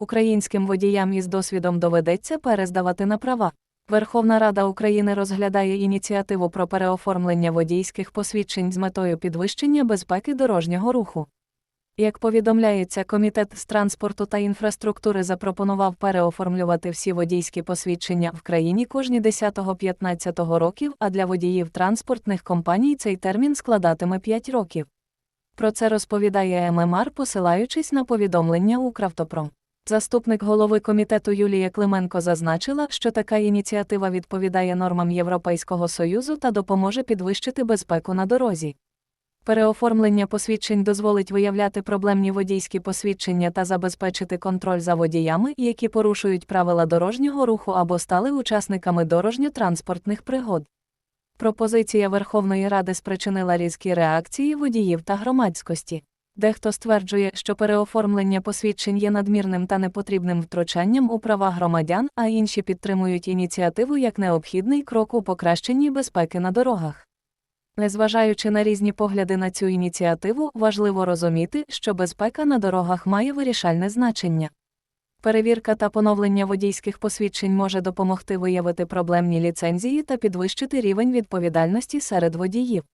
Українським водіям із досвідом доведеться перездавати на права. Верховна Рада України розглядає ініціативу про переоформлення водійських посвідчень з метою підвищення безпеки дорожнього руху. Як повідомляється, Комітет з транспорту та інфраструктури запропонував переоформлювати всі водійські посвідчення в країні кожні 10-15 років, а для водіїв транспортних компаній цей термін складатиме 5 років. Про це розповідає ММР, посилаючись на повідомлення Укравтопром. Заступник голови комітету Юлія Клименко зазначила, що така ініціатива відповідає нормам Європейського Союзу та допоможе підвищити безпеку на дорозі. Переоформлення посвідчень дозволить виявляти проблемні водійські посвідчення та забезпечити контроль за водіями, які порушують правила дорожнього руху або стали учасниками дорожньо-транспортних пригод. Пропозиція Верховної Ради спричинила різкі реакції водіїв та громадськості. Дехто стверджує, що переоформлення посвідчень є надмірним та непотрібним втручанням у права громадян, а інші підтримують ініціативу як необхідний крок у покращенні безпеки на дорогах. Незважаючи на різні погляди на цю ініціативу, важливо розуміти, що безпека на дорогах має вирішальне значення. Перевірка та поновлення водійських посвідчень може допомогти виявити проблемні ліцензії та підвищити рівень відповідальності серед водіїв.